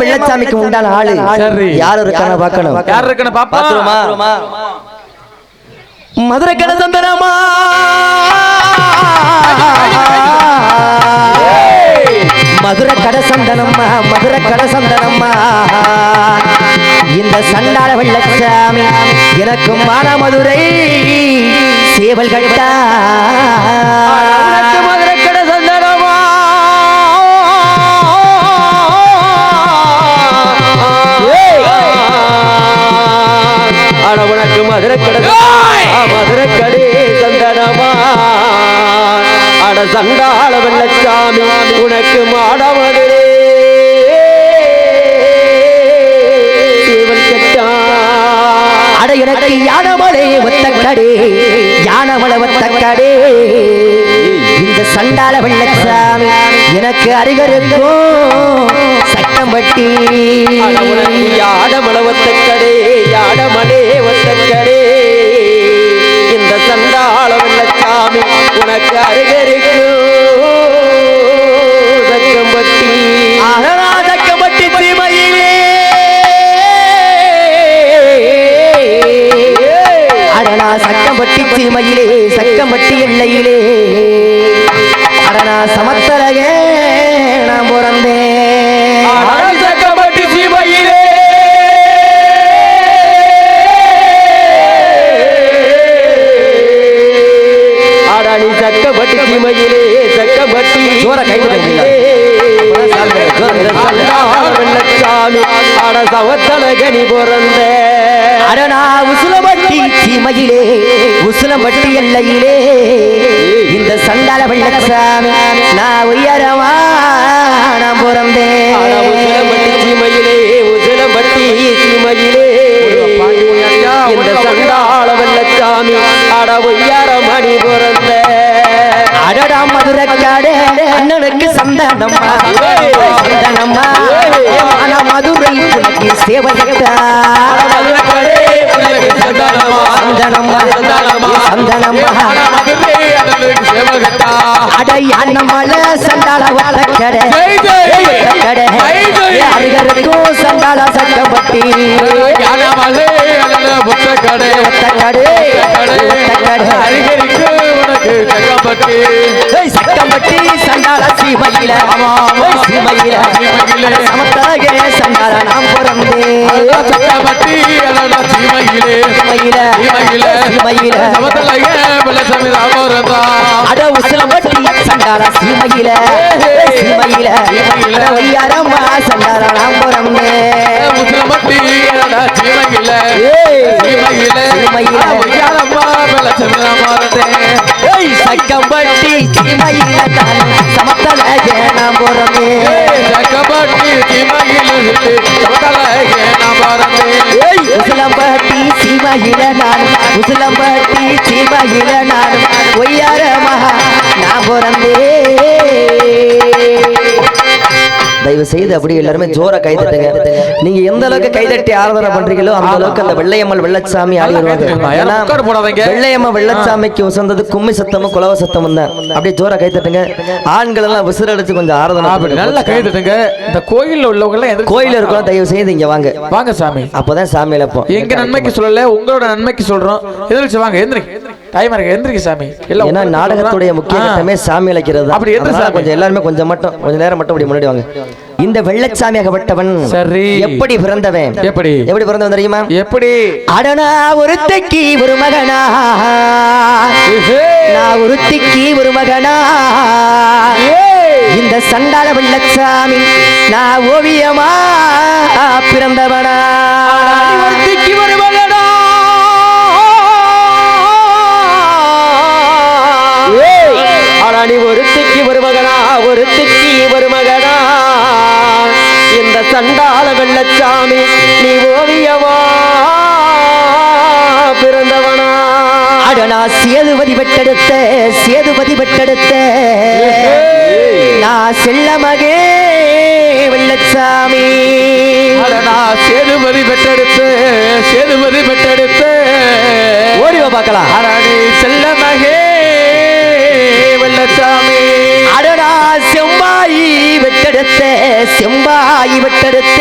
வெள்ளையம்மா வெள்ளச்சாமிக்கு உண்டான ஆளு. யார் இருக்கான பார்க்கணும். யார் இருக்குன்னு பாப்பா. மதுரை கடசந்தனமா மதுரை கடசந்தனம்மா மதுரை கடசந்தனம்மா இந்த சண்டாள வெள்ளச்சாமி எனக்கு மான மதுரை சேவல் கட்டா. மதுரை அட உனக்கு மதுரை கடை மதுரை கடை சந்தனமா? அட சண்டாள வெள்ளச்சாமி உனக்கு மாட மதுரை அட எனக்கு யானமலை இந்த சண்டால வெள்ளச்சாமி எனக்கு அருகருக்கும் சட்டம் பட்டி அட உனக்கு யாடமல ஒத்தக்கடே யாடமலே ஒத்தக்கடே இந்த சண்டாள வெள்ளச்சாமி உனக்கு அருகருக்கு சக்கம்பட்டி சக்கம்பட்டி தீமையிலே அடனா சக்கம்பட்டி சீமையிலே சக்கம்பட்டி எல்லையிலே. அடனா சமத்தலையே நான் பிறந்தேன். சக்கம்பட்டி சீமையிலே சக்கம்பட்டி ஜோர கை. வெள்ளச்சாமி அட சவத்தனகனி பிறந்த. அடனா உசுலம்பட்டி சீமையிலே உசுலம்பட்டி எல்லையிலே. இந்த சண்டால வெள்ளச்சாமி நான் உயரமா நான் பிறந்தேன் உசிலம்பட்டி சீமையிலே உசிலம்பட்டி சீமையிலே இந்த சண்டாள வெள்ளச்சாமி அட மதுரைக்காடு அண்ணனுக்கு சந்தானம்மா. சந்தானம்மா. ஆனா மதுரை உனக்கு சேவையட்டா சந்தனம்மா. சந்தனம்மா. அட யானமல சண்டால வாழக்கடை கடை அருகருக்கும் சண்டால சட்டப்பட்டி ஒத்தக்கடை ஒத்தக்கடை ஏய், சட்டம்பட்டி சண்டால சீமையில ஏய், சீமையில சமத்தகே சண்டால நாம் பிறந்தேன் சீமையில சீமையில அட சீமையில சீமையில அட ஒய்யாரம்மா பிறந்தேன் ஏய், ஏய், சக்கம்பட்டி சீமையில தான். சமத்தகே நாம் பிறந்தேன் ஏய் உசிலம்பட்டி சீமையில நான் உசிலம்பட்டி சீமையில நான் நான் தயவு செய்து அப்படி எல்லாருமே ஜோரா கை தட்டுங்க. நீங்க எந்த அளவுக்கு கை தட்டி ஆராதனை பண்றீங்களோ அந்த அளவுக்கு அந்த வெள்ளையம்மல் வெள்ளச்சாமி ஆடி வருவாங்க. கை தட்டுங்கம்மா. ஏன்னா யாரும் உட்கார போடாதீங்க. வெள்ளையம்மா வெள்ளச்சாமிக்கு உசந்தது கும்மி சத்தமும் குலவ சத்தமும் தான். அப்படியே ஜோரா கை தட்டுங்க. ஆண்கள் எல்லாம் விசில் அடிச்சு கொஞ்சம் ஆராதனை. நல்லா கை தட்டுங்க. இந்த கோயில்ல உள்ளவங்க எல்லாம் கோயில இருக்கோம் தயவு செய்து இங்க வாங்க. வாங்க சாமி. அப்பதான் சாமி இழப்போம் எங்க நன்மைக்கு சொல்லல உங்களோட நன்மைக்கு சொல்றோம். எதிர்த்து வாங்க எந்திரி. டைம் இருக்கு எந்திரிக்க சாமி. எல்லாம் ஏன்னா நாடகத்துடைய முக்கிய. கட்டமே சாமி இழைக்கிறது தான். அப்படி எந்த? கொஞ்சம் எல்லாருமே கொஞ்சம் மட்டும் கொஞ்ச நேரம் மட்டும் அப்படி முன்னாடி வாங்க. இந்த வெள்ளச்சாமி ஆகப்பட்டவன் சரி. எப்படி பிறந்தவன்? எப்படி? எப்படி பிறந்தவன் தெரியுமா? எப்படி? அடனா ஒருத்தைக்கு ஒரு மகனா? நான் ஒருத்திக்கு ஒரு மகனா? இந்த சண்டால வெள்ளச்சாமி நான் ஓவியமா பிறந்தவனா? சேதுபதி பெற்றெடுத்த சேதுபதி பெற்றெடுத்த. நான் செல்லமகே வெள்ளச்சாமி. அடடா சேதுபதி பெற்றெடுத்து சேதுபதி பெற்றெடுத்து. ஓடிவா பார்க்கலாம். அரணி செல்ல மகே வெள்ளச்சாமி. அடடா செம்பாயி வெட்டெடுத்த செம்பாயி வெட்டெடுத்த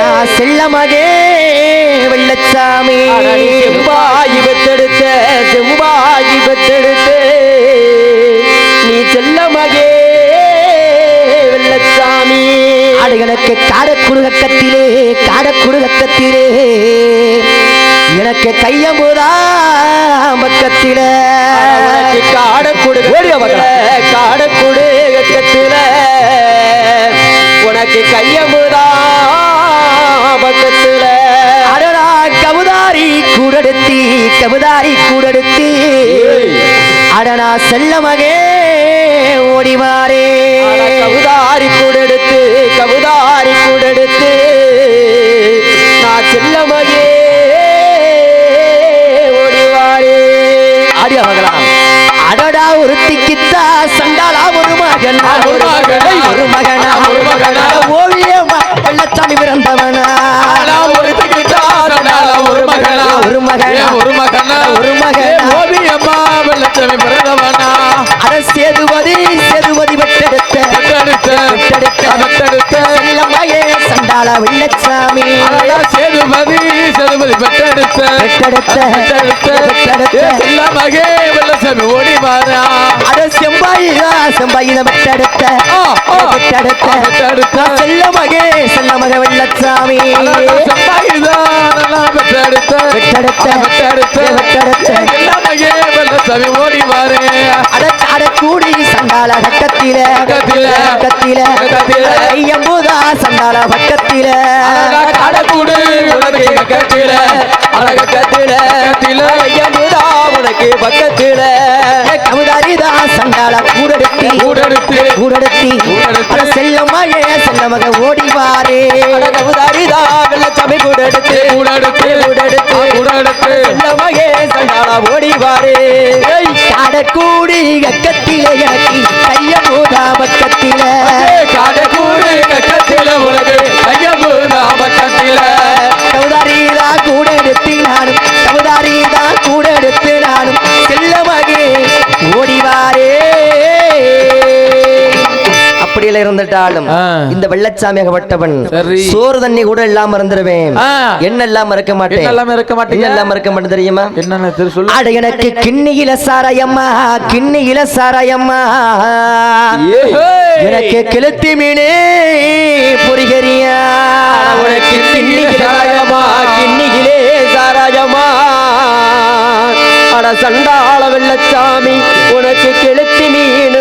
நான் செல்லமகே வெள்ளச்சாமி. அரணி ஆடுகளுக்கு காடக்குடுகத்திலே காடக்குடுகத்திலே எனக்கு கையமுதா பக்கத்தில. உனக்கு காட கொடுக்க காட கொடுக்கத்துல உனக்கு கையமுதா பக்கத்துல. அடடா கவுதாரி கூடெடுத்தி கவுதாரி கூடெடுத்தி. அடனா செல்லமகே ஓடிவாரே. அட கவுதாரி கூடெடுத்து ஆடி அவகலாம் அடடா ஒருத்திக்குத்தா சண்டாளா ஒரு மகன் ஒரு மகன். ஒரு மகனா ஒரு மகனா. ஓவியமா வெள்ளச்சாமி பிறந்தவனா ஆனா ஒரு திக்கிட்டா, சண்டால ஒரு மகனா. ஒரு மகனா. ஒரு மகனா? ஒரு மகனா. ஏன் ஓவியம்மா வெள்ளச்சாமி பிறந்தவனா? அட சேதுபதி சேதுபதி வெட்டெடுத்த. செல்லம்மையே சண்டாளா வெள்ளச்சாமி சேதுபதி, சேதுபதி பெற்றெடுத்த, பெற்றெடுத்த. பெற்றெடுத்த. பெற்றெடுத்த. வெள்ளச்சாமி ஓடி வாரா. அட வெட்டெடுத்த ஆ, ஆ. பெற்றெடுத்த பெற்றெடுத்த. செல்லமகே செல்லமக வெள்ளச்சாமி அடடா செம்பாயிதான் நல்லா பெற்றெடுத்த, பெற்றெடுத்த. பெற்றெடுத்த. பெற்றெடுத்த. வெள்ளச்சாமி ஓடி வாரே. அடச்சாட கூடி சண்டால பக்கத்தில. ஐயம்பூதா சண்டால பக்கத்தில அழகா காடக்கூடு. உனக்கு பக்கத்தில. அழக பக்கத்துல பக்கத்தில ஐயமுதா உனக்கு பக்கத்துல. கமுதாரிதா சண்டால கூடெடுத்தி. கூடெடுத்து. கூடெடுத்தி. கூடெடுத்து. செல்லம்மையே செல்லமக ஓடிவாரே. அட கவுதாரிதா வெள்ளச்சாமி கூடெடுத்து. கூடெடுத்து. கூடெடுத்து. கூடெடுத்து செல்ல மகே சண்டாளா ஓடிவாரே. காடக்கூடி கக்கத்தில எனக்கு கைய கையம்பூதா பக்கத்தில காடக்கூடு பக்கத்தில உனக்கு கைய ஐயம்பூதா பக்கத்தில ஆ. இந்த வெள்ளச்சாமியாகப்பட்டவன் சரி. சோறு தண்ணி கூட இல்லாம இருந்துருவேன். என்ன இல்லாம இருக்க மாட்டேன். இல்லாம இருக்க மாட்டீங்க? என்ன இல்லாம இருக்க மாட்டேன் தெரியுமா? சொல்லு. அட எனக்கு கிண்ணியில சாராயம்மா கிண்ணியில சாராயம்மா. எனக்கு கிழத்தி மீனே புரிகரியா. உனக்கு கிண்ணிகிலே சாராயமா கிண்ணிகிலே சாராயமா அட சண்டாள வெள்ளச்சாமி உனக்கு கெளுத்தி மீன்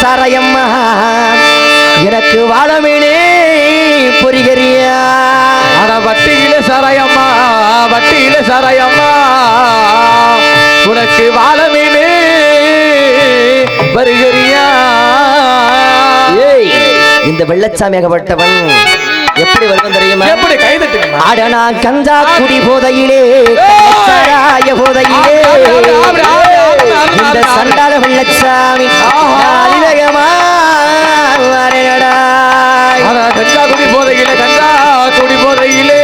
சாராயம்மா எனக்கு வாழ மீனே புரிகரியா ஆனா வட்டியில சாராயம்மா வட்டியில சாராயம்மா உனக்கு வாழ மீனு வருகிறியா ஏய் இந்த வெள்ளச்சாமியாகப்பட்டவன் எப்படி வருவன் தெரியுமா எப்படி கைதட்டுங்க ஆட நான் கஞ்சா குடி போதையிலே சாராய போதையிலே இந்த சண்டால வெள்ளச்சாமி கஞ்சா குடி போதையிலே கஞ்சா குடி போதையிலே.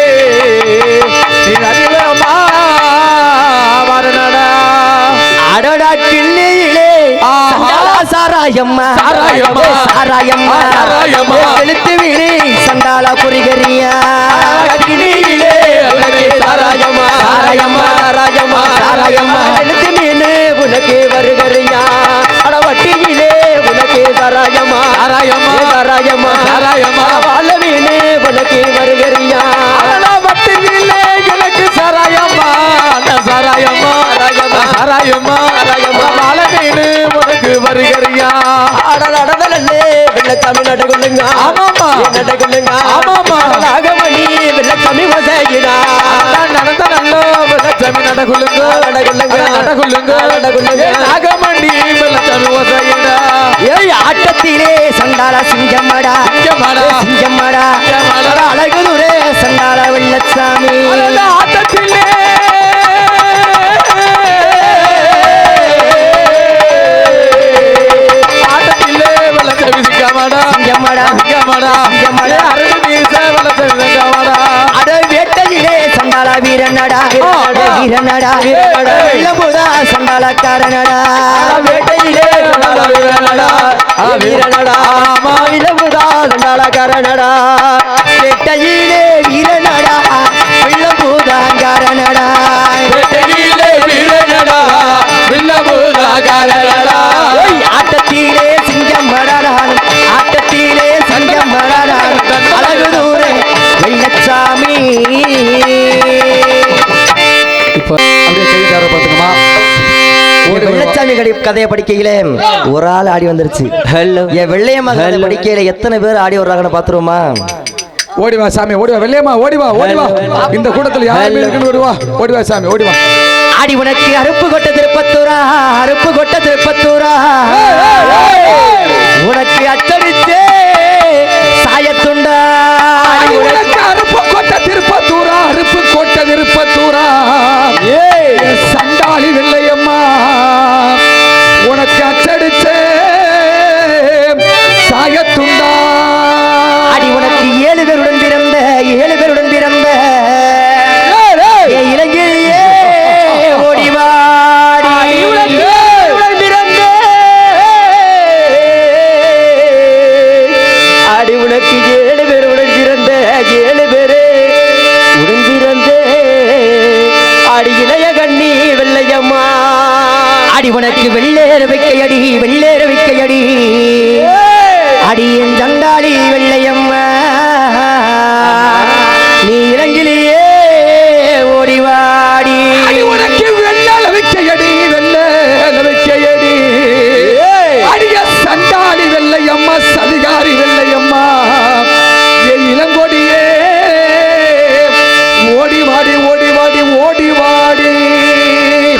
நீ அதிகமா வரனடா அடடா. சண்டாலா சாராயம்மா. சாராயம்மா. சாராயம்மா. சாராயம்மா. எழுத்து வீடு சண்டாலா புரிகரியா கிணியிலே அழகே சாராயம்மா. சாராயம்மா. சாராயம்மா. சாராயம்மா எழுத்து மீன் உனக்கு வருகறியா. அட வட்டியிலே உனக்கு சாராயம்மா சாராயம்மா. சாராயம்மா சாராயம்மா. வாழ மீன் உனக்கு வருகறியா வட்டியிலே எனக்கு சாராயம்மா. நான் சாராயம்மா. சாராயம்மா. நான் சாராயம்மா. சாராயம்மா. வாழ மீனு உனக்கு வருகிறியா அடல் அடதலே வெள்ளச்சாமி நடுகுள்ளுங்க ஆமாம்மா. நடுகுள்ளுங்க ஆமாம்மா. நாகமணி வெள்ளச்சாமி நடந்த நல்ல ஏய் ஆட்டத்திலே சண்டாலா சிங்கமடா. சிங்கமடா. அழகுதுரே சண்டாலா வெள்ளச்சாமி. ஆட்டத்திலே. ஆட்டத்திலே வெள்ளத்தை விசிக்காமடா. சிங்கமடா சிங்கமடா சிங்கமடா. அருள் வீச வெள்ளத்தை விசிக்காமடா. அட வேட்டையிலே சண்டாள வீரனடா. வீரனடா. வீரனடா. வெள்ளமுதா சண்டாளக்காரனடா. வேட்டையிலே வீரனடா வீரனடா ஆமா. விலமுதா சண்டாளக்காரனடா வீரனடா கடி கதையை படிக்கையிலே ஒரு ஆள் ஆடி வந்துருச்சு. ஹலோ என் வெள்ளையம்மா கதை படிக்கையில எத்தனை பேர் ஆடி வர்றாங்கன்னு பாத்துருவோமா ஓடி வா சாமி ஓடி வா. வெள்ளையம்மா ஓடி வா ஓடி வா. இந்த கூட்டத்தில் யாருமே இருக்குன்னு ஓடி வா. ஓடி வா சாமி ஓடி வா. ஆடி உனக்கு அருப்பு கொட்ட திருப்பத்தூரா அருப்பு கொட்ட திருப்பத்தூரா. உனக்கு அச்சடிச்சே சாயத்துண்டா. உனக்கு அருப்பு கொட்ட திருப்பத்தூரா.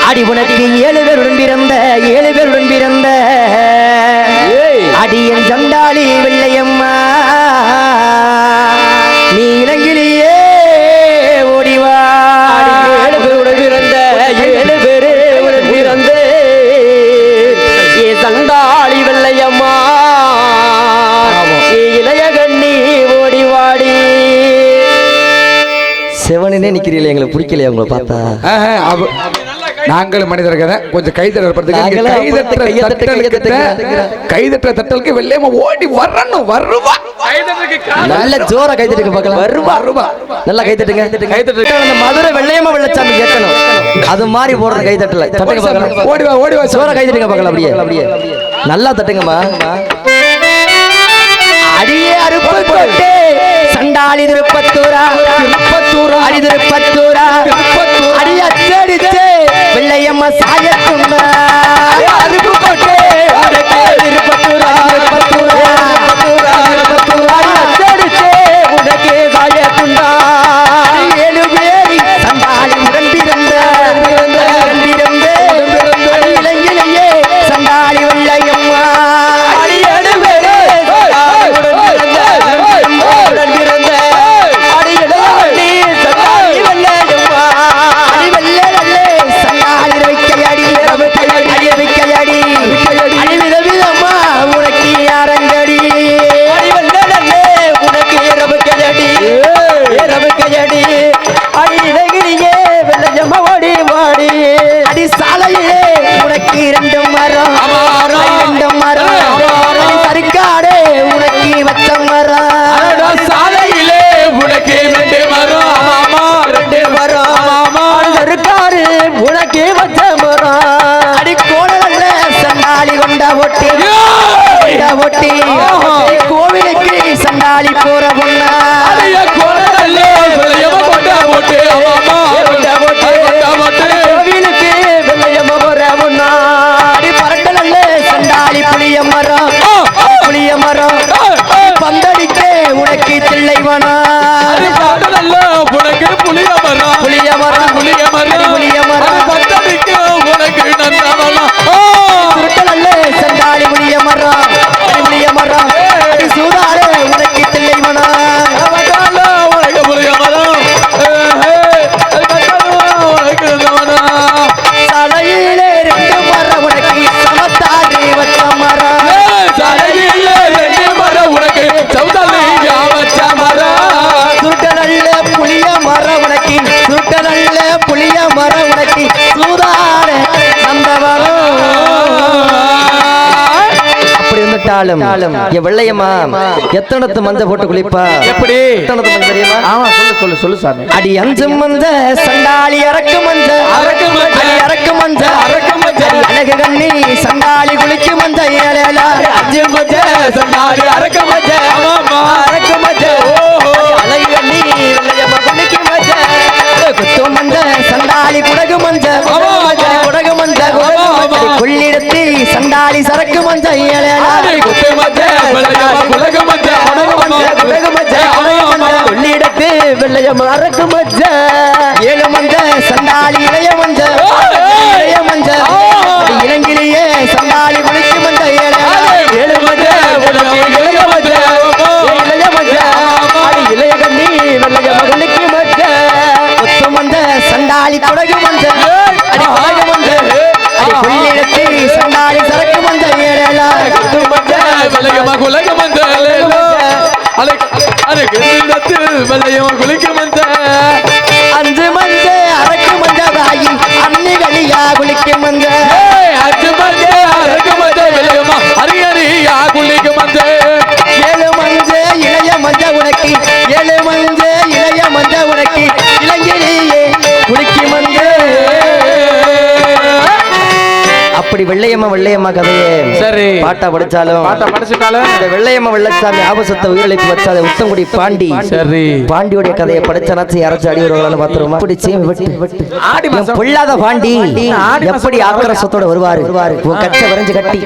அடி உனக்கு ஏழு பேருடன் பிறந்த ஏழு பேருடன் பிறந்த. அடி என் சண்டாளி வெள்ளையம்மா. நீ இறங்கிலேயே ஓடிவாடி ஏழு பேர் உடன் பிறந்த ஏழு பேரு உடன் பிறந்த. ஏ சண்டாளி வெள்ளையம்மா. ஏ இளைய கண்ணி ஓடி வாடி. செவனே நிக்கிறீங்களே எங்களுக்கு பிடிக்கலையா உங்களை பார்த்தா? நாங்களும் மனிதர்கள் தான். கொஞ்சம் கைதட்டப்படுத்துங்க. நாங்களும் கைதட்டுற கையை தட்டு, கையை தட்டலுக்கு வெள்ளையம்மா ஓடி வரணும். வருவா. நல்ல ஜோரா கை தட்டுங்க பார்க்கலாம். வருவா. வருவா. நல்லா கை தட்டுங்க கை தட்டு. அந்த மதுரை வெள்ளையம்மா வெள்ளச்சாமி கேட்கணும். அது மாதிரி போடுற கை தட்டல தட்டுங்க பார்க்கலாம். ஓடி வா ஓடி வா ஜோரா கை தட்டுங்க பார்க்கலாம் அப்படியே. அப்படியே நல்லா தட்டுங்கம்மா. அடியே அருப்பு கொட்டே சண்டாளி திருப்பத்தூரா. திருப்பத்தூரா. அடி திருப்பத்தூரா. திருப்பத்தூரா. அடி அச்சடிச்சே அம்மா சாயத்துண்டா அருப்பு போட்டு கொண்ட ஒட்டி கோவிலுக்கு சண்டாளி போற பொண்ணா. கோவிலுக்கு வெள்ளையம்ம போற பொண்ணா. அடி பரட்டலல்ல சண்டாளி புளிய மரம். புளிய மரம். பந்தடிக்க உனக்கு தில்லை உனக்கு புளிய மரம். புளிய மரம். புளிய மரம். புளிய மரம். அது பத்தடிக்க உனக்கு நந்தவனம் என் வெள்ளையம்மா எத்தனத்து மஞ்ச போட்டு குளிப்பா? எப்படி? எத்தனத்து மஞ்சள் தெரியுமா? ஆமா சொல்லு சொல்லு சொல்லு சாமி. அடி அஞ்சும் மஞ்ச சண்டாளி அரக்கு மஞ்ச. அரக்கு. அடி அரக்கு மஞ்ச. அரக்கு. அடி அழகு கண்ணி சண்டாளி குளிக்கு மஞ்ச. ஏழேலா அஞ்சு மஞ்ச சண்டாடி அரக்க ஆமாம்மா. அரக்க மஞ்ச. மஞ்ச குடகு மஞ்ச கொள்ளிடத்து வெள்ளையம்மா அரக்க மஞ்ச ஏழு மஞ்ச சண்டாளி இளைய மஞ்ச இளைய மஞ்ச இளங்கிலேயே சண்டாளி குளிக்கு மஞ்ச ஏழு இளைய மஞ்ச இளைய மஞ்ச அடி இளைய கண்ணி வெள்ளைய மகனுக்கு மஞ்ச கொத்து மஞ்ச சண்டாளி குடகு மஞ்ச சண்டாளி சரக்கு மஞ்ச ஏழேலா குத்து மஞ்ச வெள்ளையம்மா குலகு மஞ்ச லேலோ. அலை அலை கிண்ணத்தில் வெள்ளையம்மா குளிக்கு மஞ்ச அஞ்சு மஞ்ச அரக்கு மஞ்ச தாயி அன்னிகளியா குளிக்கு மஞ்ச ஏய், அச்சு வெள்ளையம்மா வெள்ளையம்மா கதையே. சரி. பாட்டா படிச்சாலும். பாட்டை படிச்சுட்டாலும். இந்த வெள்ளையம்மா வெள்ளச்சாமி ஆபசத்தை உயிரிழப்பு வச்சாத உத்தங்குடி பாண்டி. சரி. பாண்டியோடைய கதையை படிச்சனாச்சு யாராச்சும் அடி வருவாங்கன்னு பாத்துருமா அப்படி சீமி வெட்டு. ஆடி பொல்லாத பாண்டி. எப்படி ஆக்கிரசத்தோட வருவாரு? உன் கச்ச வரைஞ்சு கட்டி.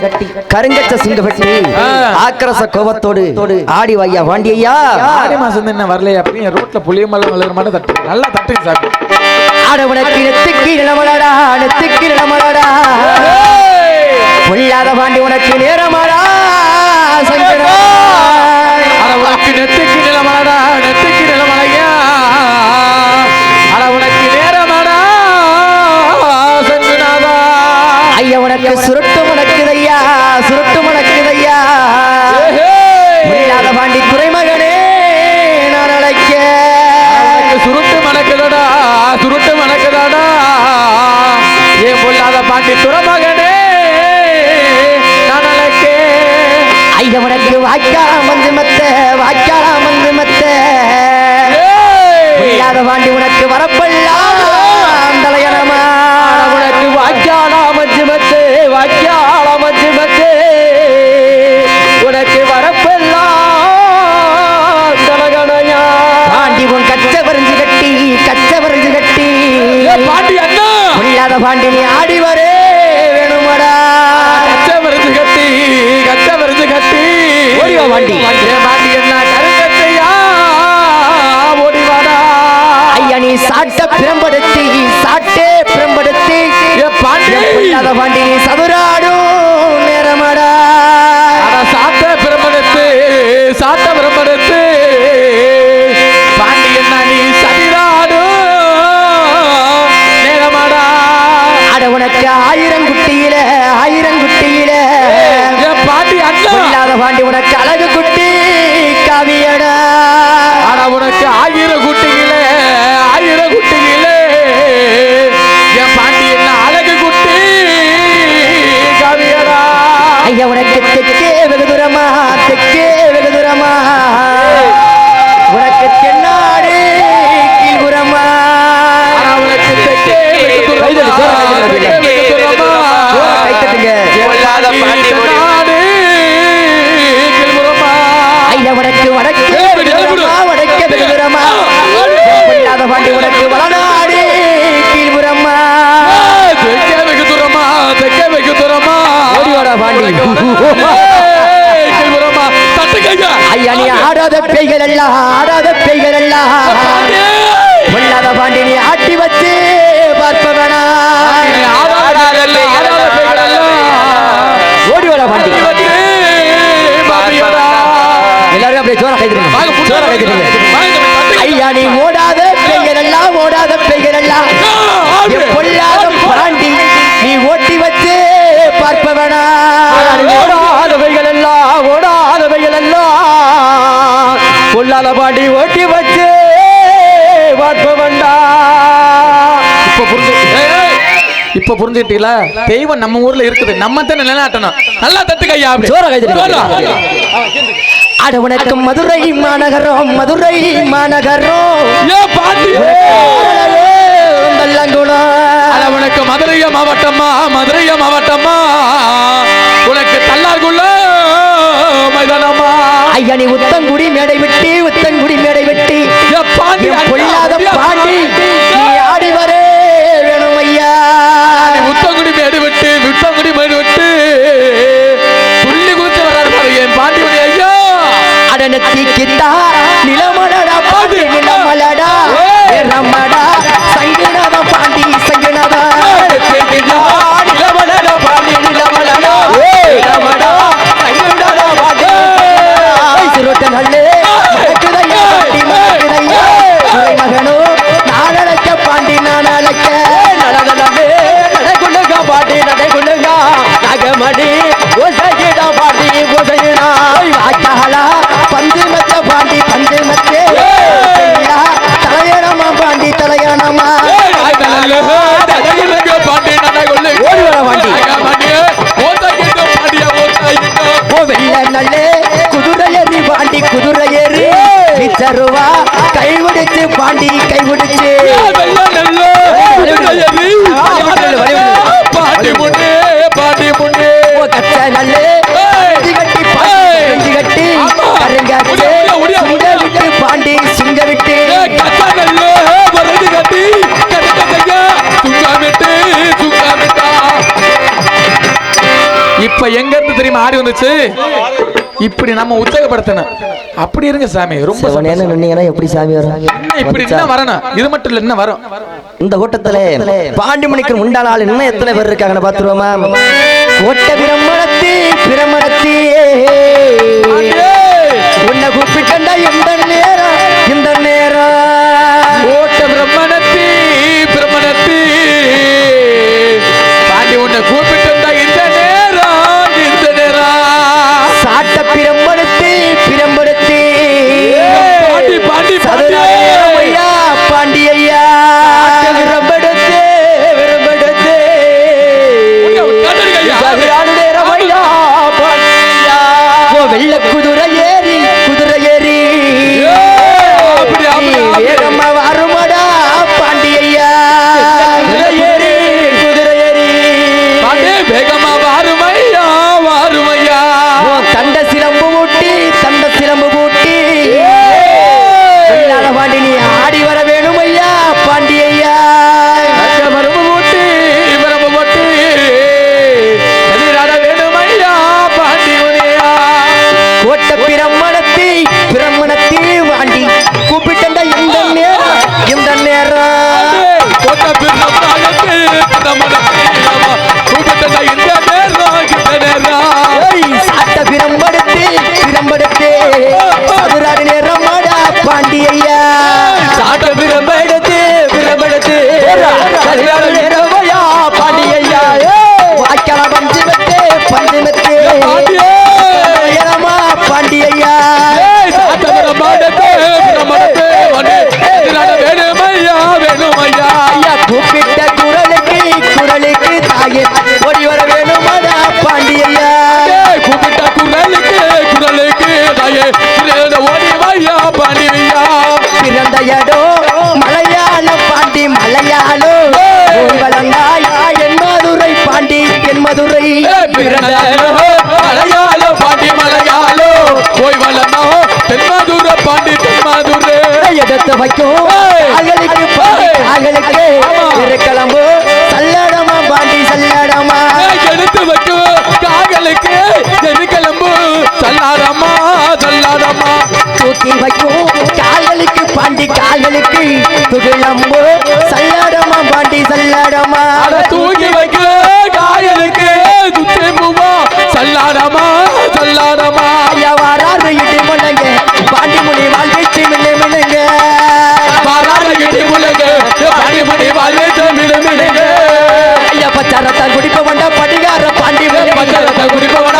கருங்கச்ச சிங்க வெட்டி. ஆக்கிரச கோபத்தோடு. ஆடி வையா பாண்டி ஐயா ஆடி மாசம் என்ன வரலையா? அப்படின்னு ரோட்ல புளியமல்ல வளர மாட்டே தட்டு. நல்லா தட்டுங்க சாமி. ஆட உனக்கு நெத்துக்கு நிலமலடா நெத்துக்கு நிலமலடா பொல்லாத பாண்டி உனக்கு நேரமாடா சங்கடா உனக்கு நெத்துக்கு நிலமலடா நெத்துக்கு ஆடாத பேய்கள் எல்லாம் ஆடாத பாண்டி ஓட்டி வச்சு பார்ப்பவன்டா இப்ப புரிஞ்சு. இப்ப புரிஞ்சுக்கிட்டீங்களா? தெய்வம் நம்ம ஊர்ல இருக்குது. நம்ம தான் நிலைநாட்டணும். நல்லா தட்டுக்க ஐயா அப்படி. ஜோரா கை தட்டுங்க. ஜோரா. அட வணக்கம் மதுரை மாநகரம் மதுரை மாநகரம். உனக்கு மதுரைய மாவட்டமா மதுரைய மாவட்டமா. ஐயா நீ உத்தங்குடி மேடை வெட்டி உத்தங்குடி மேடை வெட்டி. பொல்லாத பாண்டி நீ ஆடி வரே வேணும் ஐயா முத்தங்குடி மேடு விட்டு முத்தங்குடி மேடு விட்டு. துள்ளி குதிச்சு வர்றாரு பாரு என் பாண்டி ஐயா. அடனத்தி கிட்டா இப்ப எங்க இருந்து தெரியுமா ஆடி வந்துச்சு? இப்படி நம்ம உற்சாகப்படுத்தணும். அப்படி இருங்க சாமி ரொம்ப. நின்னீங்கன்னா எப்படி சாமி வரும்? இப்படி இன்னும் வரணும்? இது மட்டும் இல்ல இன்னும் வரும்? இந்த கூட்டத்துல பாண்டிமணிக்கு உண்டான ஆள் இன்னும் எத்தனை பேர் இருக்காங்கன்னு பாத்துருவோமா கோட்டை பிரம்மணத்தி பிரமணத்தி உன்னை கூப்பிட்டா எந்த பிரம்படுத்தி சதுராடி நேரமாடா பாண்டி ஐயா சாட்ட பிரம்படுத்தி பிரம்படுத்தி சதுராடி நேரமையா பாண்டி ஐயா வாய்க்கால பஞ்சு மெத்தே பஞ்சு மெத்தே பாண்டியே. நேரமா பாண்டி ஐயா ஏய், சாத்தவர மாடத்தே, பிரமணத்தே, வண்டே, எதிராட வேணுமையா வேணுமையா. ஐயா கூப்பிட்ட குரலுக்கு குரலுக்கு தாயே. இடம் மலையாள பாண்டி மலையாளோ? என் மதுரை பாண்டி என் மதுரை. மலையாள பாண்டி மலையாளோ? போய் வளர்ந்தோ தென்மாதுர பாண்டி தென்மாதுரே. எடுத்து வைக்கும்? அகலுக்கு அகலுக்கு கிளம்பு சல்லடமா பாண்டி சல்லடமா. எடுத்து வைக்கும் காகலுக்கு தூக்கி வைக்கும். கால்களுக்கு பாண்டி கால்களுக்கு துகிளம்பு சல்லடமா பாண்டி சல்லடமா. தூக்கி வைக்க காயலுக்கு சுத்தி பூவா சல்லாதம்மா சல்லாதம்மா ஐயா வாராது இடி முன்னங்க பாண்டி முனி வாழ்விச்சு மின்னு மின்னுங்க மாறாத கிட்டி முழுங்க பாடி மணி வாழ்த்து மிடுமிடுங்க ஐயா பச்சாரத்தான் குடிப்ப வண்டா படிகார பாண்டி முனி. பச்சரத்தை குடிப்பவனா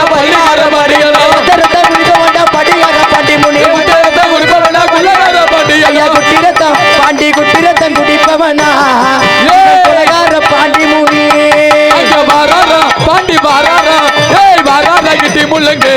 பாண்டி குத்திரத்தன் குடிப்பவனா? கொலகார பாண்டி மூவி பாண்டி பாராரா. ஏய் பாராரா கிட்டி முள்ளங்கு.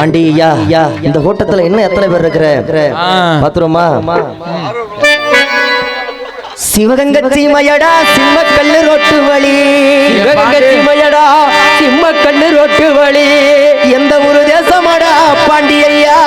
ஐயா இந்த கூட்டத்துல இன்னும் எத்தனை பேர் இருக்கிற. பாத்துருமா சிவகங்கை சீமையடா சிம்ம கல்லு ரொட்டு வழி. சிவகங்கச்சிமையடா சிம்ம கண்ணு ரொட்டு வழி. எந்த ஒரு தேசமாடா பாண்டியையா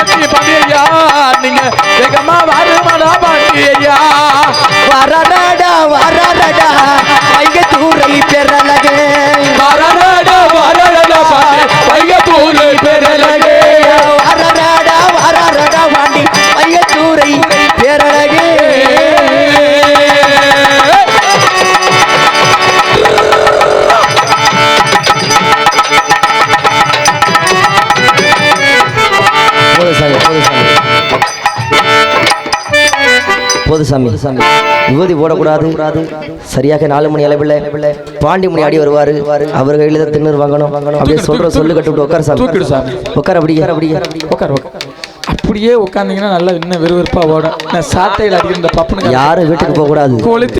கச்சையை பண்ணியா நீங்க வேகமா வருமாடா பண்ணியா வரடா வரடா வைக தூரலி பெறலகே போது சாமி. விபூதி போடக்கூடாது. சரியாக நாலு மணி அளவில் பாண்டி மணி ஆடி வருவாரு. அவர் கையில தான் திண்ணூறு வாங்கணும். அப்படியே சொல்ற சொல்லு கட்டு உட்கார சாமி. உட்கார அப்படியே. அப்படியே. உட்கார் அப்படியே உட்காந்தீங்கன்னா நல்லா இன்னும் விறுவிறுப்பா ஓடும். நான் சாட்டையில் அடிக்கிற பப்பனுக்கு யாரும் வீட்டுக்கு போக கூடாது கொளுத்தி